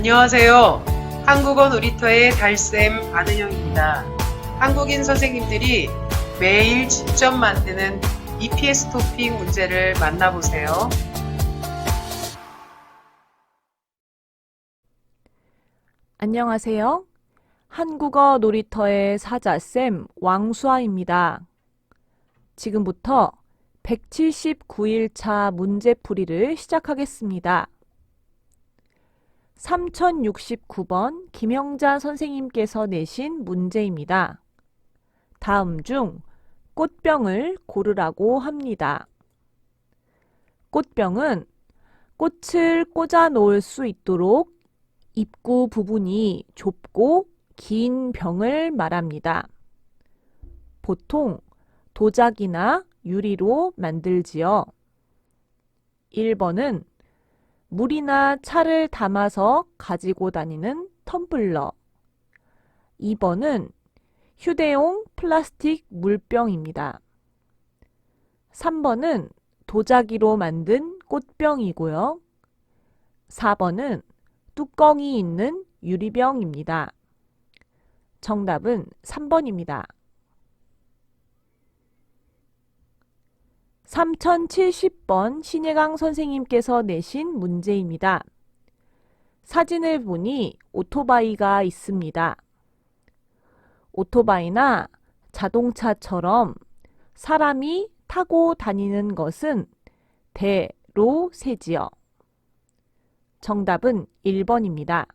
안녕하세요. 한국어 놀이터의 달쌤 안은영입니다. 한국인 선생님들이 매일 직접 만드는 EPS 토픽 문제를 만나보세요. 안녕하세요. 한국어 놀이터의 사자쌤 왕수아입니다. 지금부터 179일차 문제풀이를 시작하겠습니다. 3069번 김영자 선생님께서 내신 문제입니다. 다음 중 꽃병을 고르라고 합니다. 꽃병은 꽃을 꽂아 놓을 수 있도록 입구 부분이 좁고 긴 병을 말합니다. 보통 도자기나 유리로 만들지요. 1번은 물이나 차를 담아서 가지고 다니는 텀블러. 2번은 휴대용 플라스틱 물병입니다. 3번은 도자기로 만든 꽃병이고요. 4번은 뚜껑이 있는 유리병입니다. 정답은 3번입니다. 3070번 신예강 선생님께서 내신 문제입니다. 사진을 보니 오토바이가 있습니다. 오토바이나 자동차처럼 사람이 타고 다니는 것은 대로 세지요. 정답은 1번입니다.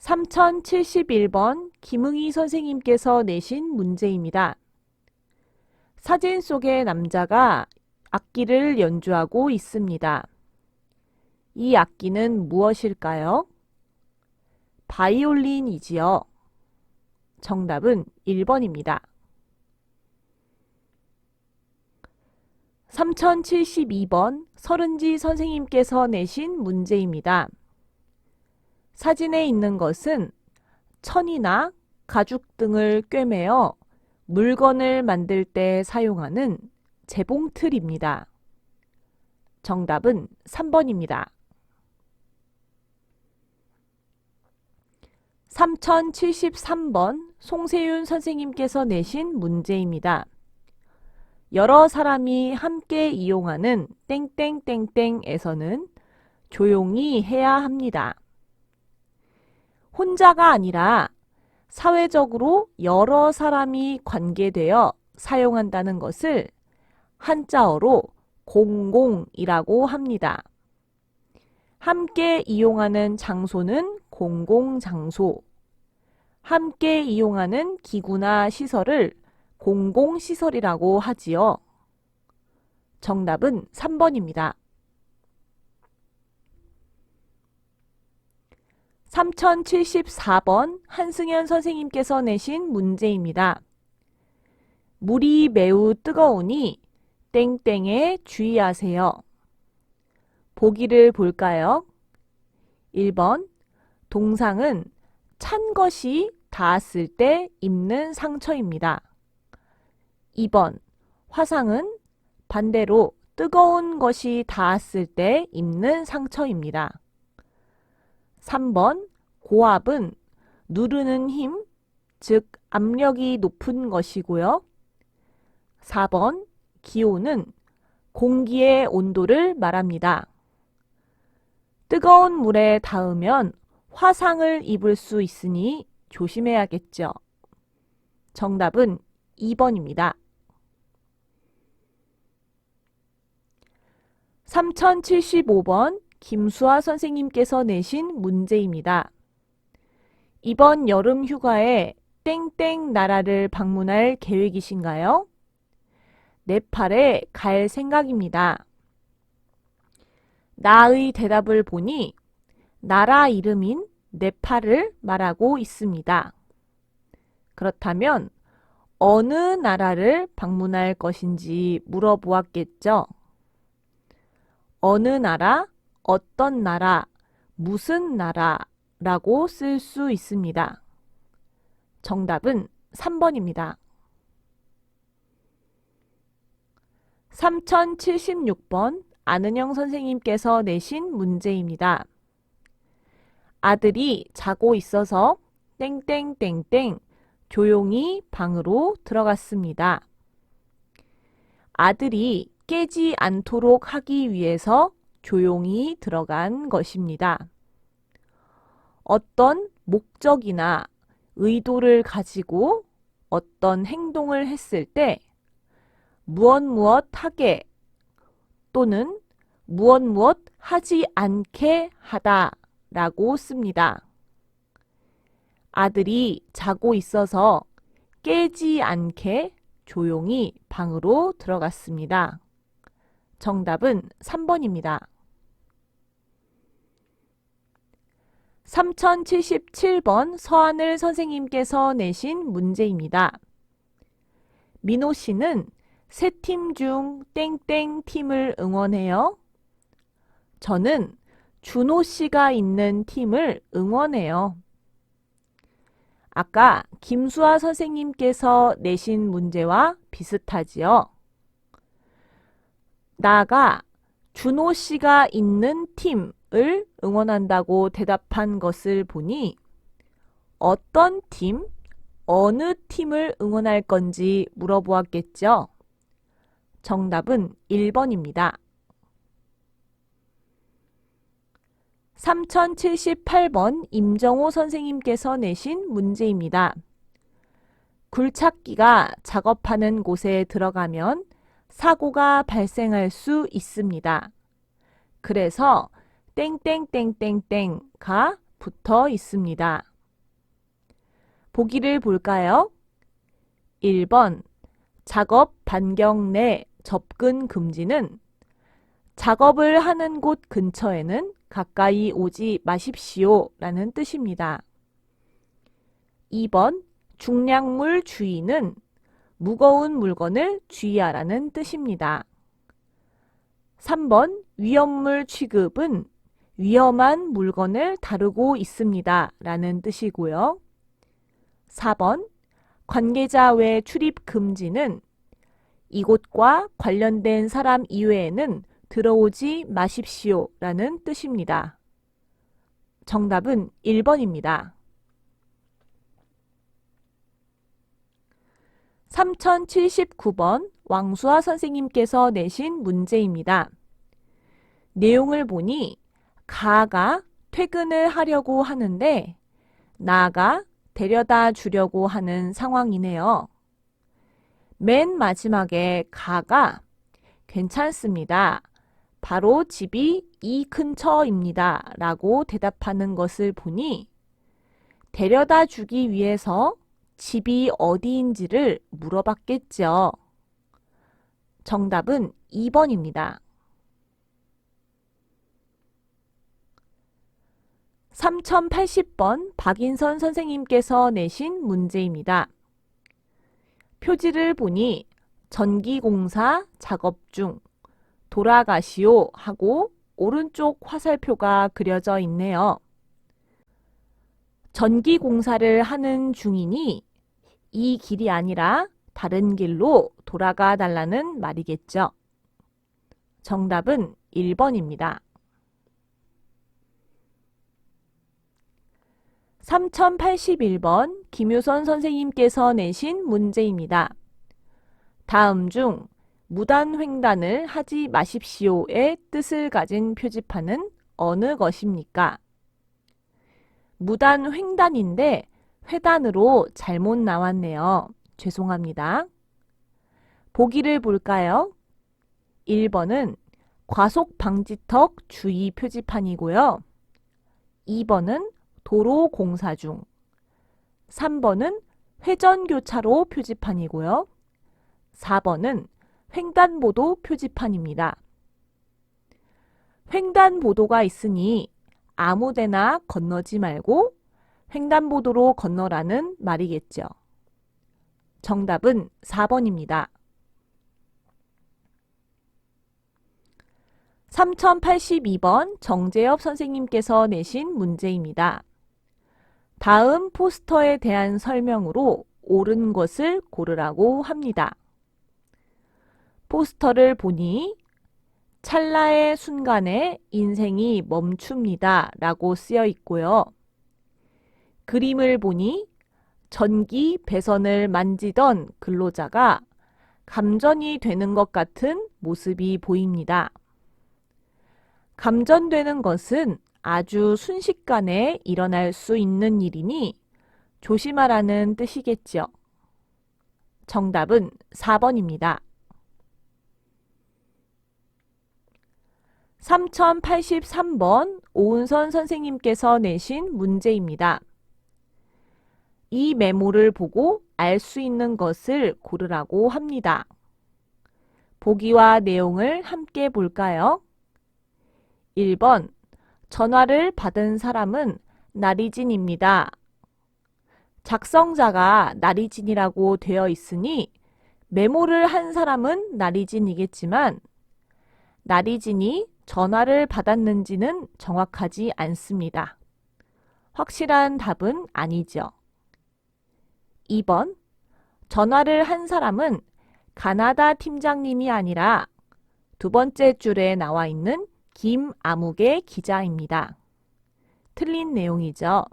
3071번 김응희 선생님께서 내신 문제입니다. 사진 속의 남자가 악기를 연주하고 있습니다. 이 악기는 무엇일까요? 바이올린이지요. 정답은 1번입니다. 3072번 서른지 선생님께서 내신 문제입니다. 사진에 있는 것은 천이나 가죽 등을 꿰매어 물건을 만들 때 사용하는 재봉틀입니다. 정답은 3번입니다. 3073번 송세윤 선생님께서 내신 문제입니다. 여러 사람이 함께 이용하는 땡땡땡땡에서는 조용히 해야 합니다. 혼자가 아니라 사회적으로 여러 사람이 관계되어 사용한다는 것을 한자어로 공공이라고 합니다. 함께 이용하는 장소는 공공장소, 함께 이용하는 기구나 시설을 공공시설이라고 하지요. 정답은 3번입니다. 3074번 한승현 선생님께서 내신 문제입니다. 물이 매우 뜨거우니 땡땡에 주의하세요. 보기를 볼까요? 1번 동상은 찬 것이 닿았을 때 입는 상처입니다. 2번 화상은 반대로 뜨거운 것이 닿았을 때 입는 상처입니다. 3번 고압은 누르는 힘, 즉 압력이 높은 것이고요. 4번 기온은 공기의 온도를 말합니다. 뜨거운 물에 닿으면 화상을 입을 수 있으니 조심해야겠죠. 정답은 2번입니다. 3075번 김수아 선생님께서 내신 문제입니다. 이번 여름 휴가에 땡땡 나라를 방문할 계획이신가요? 네팔에 갈 생각입니다. 나의 대답을 보니 나라 이름인 네팔을 말하고 있습니다. 그렇다면 어느 나라를 방문할 것인지 물어보았겠죠? 어느 나라, 어떤 나라, 무슨 나라라고 쓸 수 있습니다. 정답은 3번입니다. 3076번 안은영 선생님께서 내신 문제입니다. 아들이 자고 있어서 땡땡땡땡 조용히 방으로 들어갔습니다. 아들이 깨지 않도록 하기 위해서 조용히 들어간 것입니다. 어떤 목적이나 의도를 가지고 어떤 행동을 했을 때 무엇 무엇 하게 또는 무엇 무엇 하지 않게 하다 라고 씁니다. 아들이 자고 있어서 깨지 않게 조용히 방으로 들어갔습니다. 정답은 3번입니다. 3077번 서하늘 선생님께서 내신 문제입니다. 민호 씨는 세 팀 중 땡땡 팀을 응원해요. 저는 준호 씨가 있는 팀을 응원해요. 아까 김수아 선생님께서 내신 문제와 비슷하지요. 나가 준호 씨가 있는 팀 을 응원한다고 대답한 것을 보니 어떤 팀, 어느 팀을 응원할 건지 물어보았겠죠. 정답은 1번입니다. 3078번 임정호 선생님께서 내신 문제입니다. 굴착기가 작업하는 곳에 들어가면 사고가 발생할 수 있습니다. 그래서 땡땡땡땡땡가 붙어 있습니다. 보기를 볼까요? 1번 작업 반경 내 접근 금지는 작업을 하는 곳 근처에는 가까이 오지 마십시오 라는 뜻입니다. 2번 중량물 주의는 무거운 물건을 주의하라는 뜻입니다. 3번 위험물 취급은 위험한 물건을 다루고 있습니다 라는 뜻이고요. 4번 관계자 외 출입 금지는 이곳과 관련된 사람 이외에는 들어오지 마십시오 라는 뜻입니다. 정답은 1번입니다. 3079번 왕수아 선생님께서 내신 문제입니다. 내용을 보니 가가 퇴근을 하려고 하는데 나가 데려다 주려고 하는 상황이네요. 맨 마지막에 가가 괜찮습니다. 바로 집이 이 근처입니다. 라고 대답하는 것을 보니 데려다 주기 위해서 집이 어디인지를 물어봤겠죠. 정답은 2번입니다. 3080번 박인선 선생님께서 내신 문제입니다. 표지를 보니 전기공사 작업 중 돌아가시오 하고 오른쪽 화살표가 그려져 있네요. 전기공사를 하는 중이니 이 길이 아니라 다른 길로 돌아가 달라는 말이겠죠. 정답은 1번입니다. 3081번 김효선 선생님께서 내신 문제입니다. 다음 중 무단횡단을 하지 마십시오의 뜻을 가진 표지판은 어느 것입니까? 무단횡단인데 회단으로 잘못 나왔네요. 죄송합니다. 보기를 볼까요? 1번은 과속 방지턱 주의 표지판이고요. 2번은 도로 공사 중. 3번은 회전교차로 표지판이고요. 4번은 횡단보도 표지판입니다. 횡단보도가 있으니 아무 데나 건너지 말고 횡단보도로 건너라는 말이겠죠. 정답은 4번입니다. 3082번 정재엽 선생님께서 내신 문제입니다. 다음 포스터에 대한 설명으로 옳은 것을 고르라고 합니다. 포스터를 보니 찰나의 순간에 인생이 멈춥니다. 라고 쓰여 있고요. 그림을 보니 전기 배선을 만지던 근로자가 감전이 되는 것 같은 모습이 보입니다. 감전되는 것은 아주 순식간에 일어날 수 있는 일이니 조심하라는 뜻이겠죠. 정답은 4번입니다. 3083번 오은선 선생님께서 내신 문제입니다. 이 메모를 보고 알 수 있는 것을 고르라고 합니다. 보기와 내용을 함께 볼까요? 1번 전화를 받은 사람은 나리진입니다. 작성자가 나리진이라고 되어 있으니 메모를 한 사람은 나리진이겠지만 나리진이 전화를 받았는지는 정확하지 않습니다. 확실한 답은 아니죠. 2번 전화를 한 사람은 가나다 팀장님이 아니라 두 번째 줄에 나와 있는 김아무개 기자입니다. 틀린 내용이죠.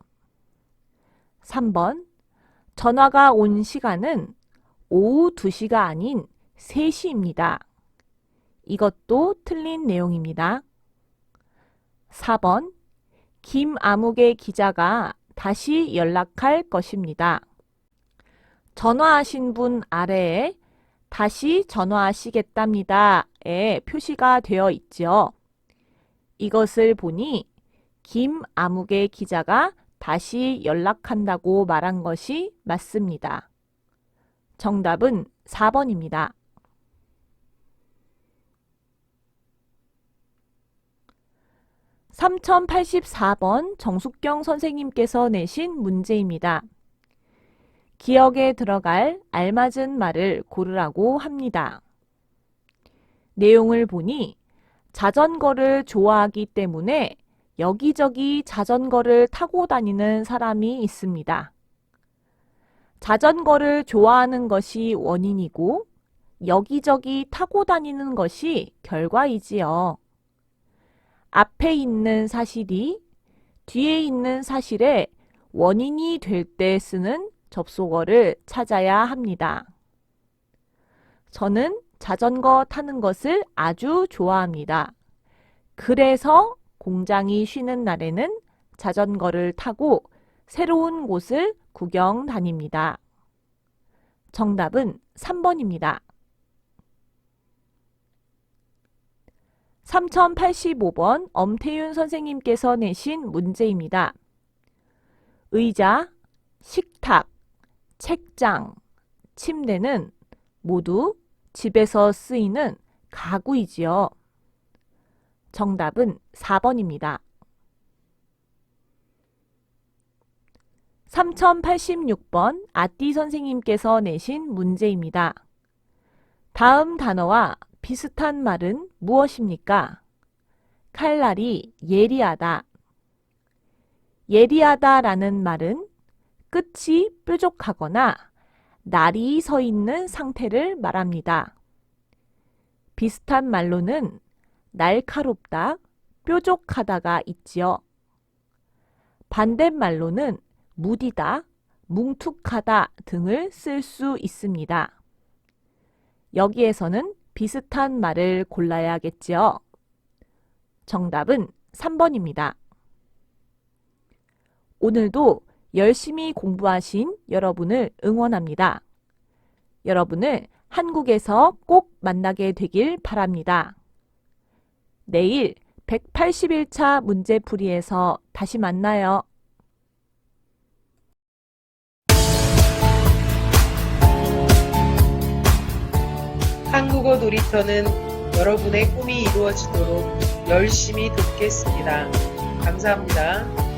3번 전화가 온 시간은 오후 2시가 아닌 3시입니다. 이것도 틀린 내용입니다. 4번 김아무개 기자가 다시 연락할 것입니다. 전화하신 분 아래에 다시 전화하시겠답니다에 표시가 되어 있죠. 이것을 보니 김아무개 기자가 다시 연락한다고 말한 것이 맞습니다. 정답은 4번입니다. 3084번 정숙경 선생님께서 내신 문제입니다. 기억에 들어갈 알맞은 말을 고르라고 합니다. 내용을 보니 자전거를 좋아하기 때문에 여기저기 자전거를 타고 다니는 사람이 있습니다. 자전거를 좋아하는 것이 원인이고 여기저기 타고 다니는 것이 결과이지요. 앞에 있는 사실이 뒤에 있는 사실의 원인이 될 때 쓰는 접속어를 찾아야 합니다. 저는 자전거 타는 것을 아주 좋아합니다. 그래서 공장이 쉬는 날에는 자전거를 타고 새로운 곳을 구경 다닙니다. 정답은 3번입니다. 3085번 엄태윤 선생님께서 내신 문제입니다. 의자, 식탁, 책장, 침대는 모두 집에서 쓰이는 가구이지요. 정답은 4번입니다. 3086번 아띠 선생님께서 내신 문제입니다. 다음 단어와 비슷한 말은 무엇입니까? 칼날이 예리하다. 예리하다라는 말은 끝이 뾰족하거나 날이 서 있는 상태를 말합니다. 비슷한 말로는 날카롭다, 뾰족하다가 있지요. 반대말로는 무디다, 뭉툭하다 등을 쓸 수 있습니다. 여기에서는 비슷한 말을 골라야겠지요. 정답은 3번입니다. 오늘도 열심히 공부하신 여러분을 응원합니다. 여러분을 한국에서 꼭 만나게 되길 바랍니다. 내일 181차 문제풀이에서 다시 만나요. 한국어 놀이터는 여러분의 꿈이 이루어지도록 열심히 돕겠습니다. 감사합니다.